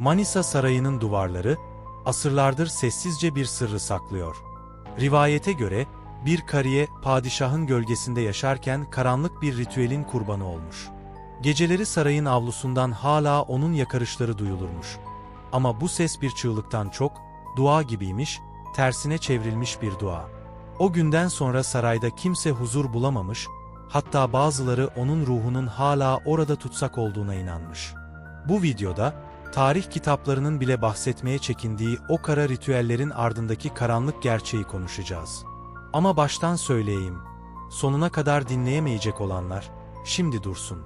Manisa Sarayı'nın duvarları, asırlardır sessizce bir sırrı saklıyor. Rivayete göre, bir kariye padişahın gölgesinde yaşarken karanlık bir ritüelin kurbanı olmuş. Geceleri sarayın avlusundan hala onun yakarışları duyulurmuş. Ama bu ses bir çığlıktan çok, dua gibiymiş, tersine çevrilmiş bir dua. O günden sonra sarayda kimse huzur bulamamış, hatta bazıları onun ruhunun hala orada tutsak olduğuna inanmış. Bu videoda, tarih kitaplarının bile bahsetmeye çekindiği o kara ritüellerin ardındaki karanlık gerçeği konuşacağız. Ama baştan söyleyeyim, sonuna kadar dinleyemeyecek olanlar, şimdi dursun.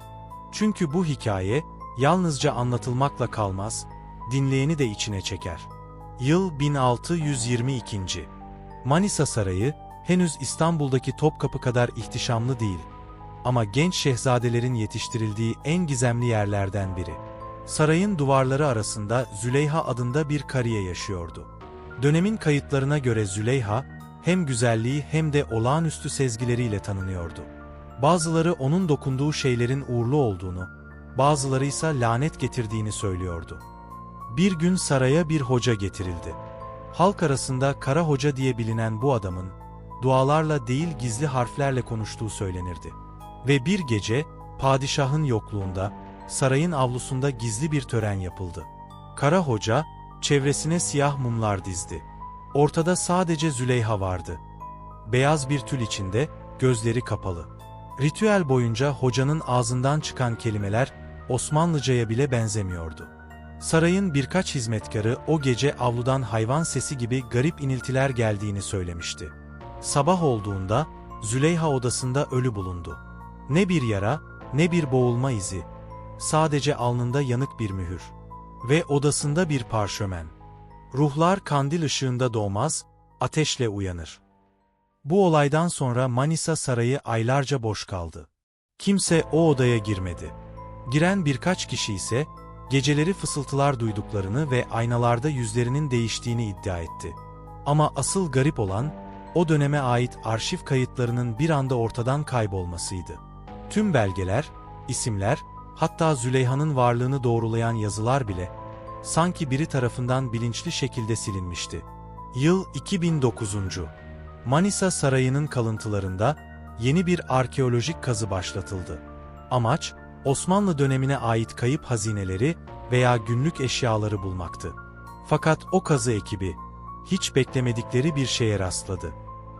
Çünkü bu hikaye, yalnızca anlatılmakla kalmaz, dinleyeni de içine çeker. Yıl 1622. Manisa Sarayı, henüz İstanbul'daki Topkapı kadar ihtişamlı değil. Ama genç şehzadelerin yetiştirildiği en gizemli yerlerden biri. Sarayın duvarları arasında Züleyha adında bir kariye yaşıyordu. Dönemin kayıtlarına göre Züleyha, hem güzelliği hem de olağanüstü sezgileriyle tanınıyordu. Bazıları onun dokunduğu şeylerin uğurlu olduğunu, bazıları ise lanet getirdiğini söylüyordu. Bir gün saraya bir hoca getirildi. Halk arasında Kara Hoca diye bilinen bu adamın, dualarla değil gizli harflerle konuştuğu söylenirdi. Ve bir gece, padişahın yokluğunda, sarayın avlusunda gizli bir tören yapıldı. Kara Hoca, çevresine siyah mumlar dizdi. Ortada sadece Züleyha vardı. Beyaz bir tül içinde, gözleri kapalı. Ritüel boyunca hocanın ağzından çıkan kelimeler Osmanlıcaya bile benzemiyordu. Sarayın birkaç hizmetkarı o gece avludan hayvan sesi gibi garip iniltiler geldiğini söylemişti. Sabah olduğunda Züleyha odasında ölü bulundu. Ne bir yara, ne bir boğulma izi. Sadece alnında yanık bir mühür. Ve odasında bir parşömen. Ruhlar kandil ışığında doğmaz, ateşle uyanır. Bu olaydan sonra Manisa Sarayı aylarca boş kaldı. Kimse o odaya girmedi. Giren birkaç kişi ise geceleri fısıltılar duyduklarını ve aynalarda yüzlerinin değiştiğini iddia etti. Ama asıl garip olan o döneme ait arşiv kayıtlarının bir anda ortadan kaybolmasıydı. Tüm belgeler, isimler, hatta Züleyha'nın varlığını doğrulayan yazılar bile sanki biri tarafından bilinçli şekilde silinmişti. Yıl 2009. Manisa Sarayı'nın kalıntılarında yeni bir arkeolojik kazı başlatıldı. Amaç, Osmanlı dönemine ait kayıp hazineleri veya günlük eşyaları bulmaktı. Fakat o kazı ekibi, hiç beklemedikleri bir şeye rastladı.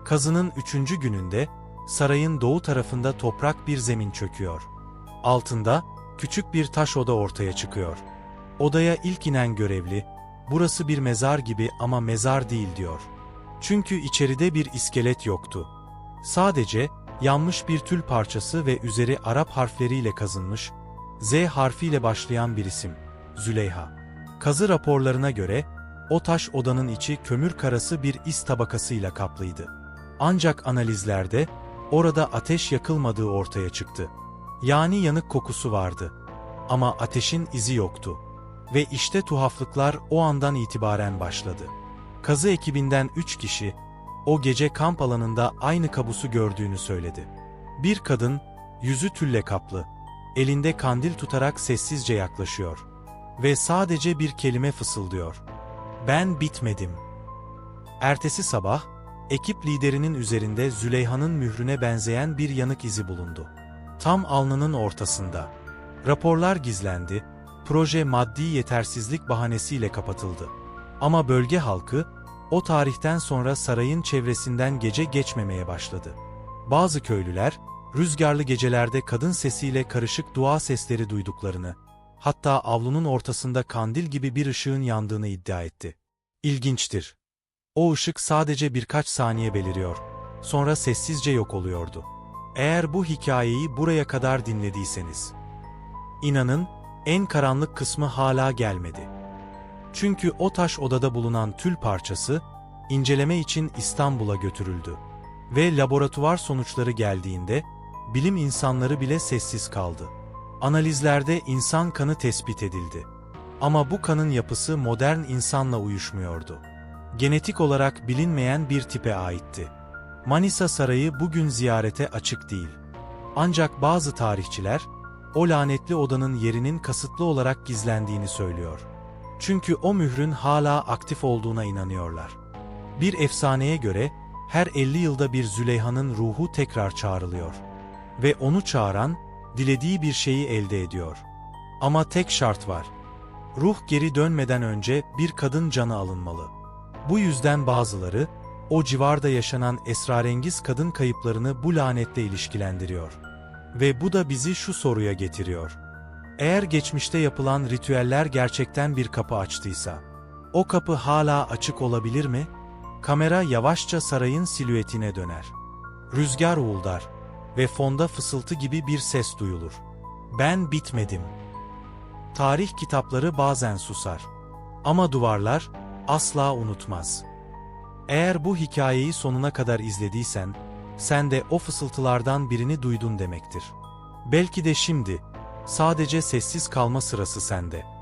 Kazının üçüncü gününde, sarayın doğu tarafında toprak bir zemin çöküyor. Altında, küçük bir taş oda ortaya çıkıyor. Odaya ilk inen görevli, burası bir mezar gibi ama mezar değil diyor. Çünkü içeride bir iskelet yoktu. Sadece, yanmış bir tül parçası ve üzeri Arap harfleriyle kazınmış, Z harfiyle başlayan bir isim, Züleyha. Kazı raporlarına göre, o taş odanın içi kömür karası bir is tabakasıyla kaplıydı. Ancak analizlerde, orada ateş yakılmadığı ortaya çıktı. Yani yanık kokusu vardı. Ama ateşin izi yoktu. Ve işte tuhaflıklar o andan itibaren başladı. Kazı ekibinden üç kişi, o gece kamp alanında aynı kabusu gördüğünü söyledi. Bir kadın, yüzü tülle kaplı, elinde kandil tutarak sessizce yaklaşıyor. Ve sadece bir kelime fısıldıyor. Ben bitmedim. Ertesi sabah, ekip liderinin üzerinde Züleyha'nın mührüne benzeyen bir yanık izi bulundu. Tam alnının ortasında. Raporlar gizlendi, proje maddi yetersizlik bahanesiyle kapatıldı. Ama bölge halkı, o tarihten sonra sarayın çevresinden gece geçmemeye başladı. Bazı köylüler, rüzgarlı gecelerde kadın sesiyle karışık dua sesleri duyduklarını, hatta avlunun ortasında kandil gibi bir ışığın yandığını iddia etti. İlginçtir. O ışık sadece birkaç saniye beliriyor, sonra sessizce yok oluyordu. Eğer bu hikayeyi buraya kadar dinlediyseniz, inanın, en karanlık kısmı hala gelmedi. Çünkü o taş odada bulunan tül parçası, inceleme için İstanbul'a götürüldü. Ve laboratuvar sonuçları geldiğinde, bilim insanları bile sessiz kaldı. Analizlerde insan kanı tespit edildi. Ama bu kanın yapısı modern insanla uyuşmuyordu. Genetik olarak bilinmeyen bir tipe aitti. Manisa Sarayı bugün ziyarete açık değil. Ancak bazı tarihçiler, o lanetli odanın yerinin kasıtlı olarak gizlendiğini söylüyor. Çünkü o mührün hala aktif olduğuna inanıyorlar. Bir efsaneye göre her 50 yılda bir Züleyha'nın ruhu tekrar çağrılıyor. Ve onu çağıran, dilediği bir şeyi elde ediyor. Ama tek şart var. Ruh geri dönmeden önce bir kadın canı alınmalı. Bu yüzden bazıları, o civarda yaşanan esrarengiz kadın kayıplarını bu lanetle ilişkilendiriyor. Ve bu da bizi şu soruya getiriyor. Eğer geçmişte yapılan ritüeller gerçekten bir kapı açtıysa, o kapı hala açık olabilir mi? Kamera yavaşça sarayın silüetine döner. Rüzgar uğuldar ve fonda fısıltı gibi bir ses duyulur. Ben bitmedim. Tarih kitapları bazen susar. Ama duvarlar asla unutmaz. Eğer bu hikayeyi sonuna kadar izlediysen, sen de o fısıltılardan birini duydun demektir. Belki de şimdi, sadece sessiz kalma sırası sende.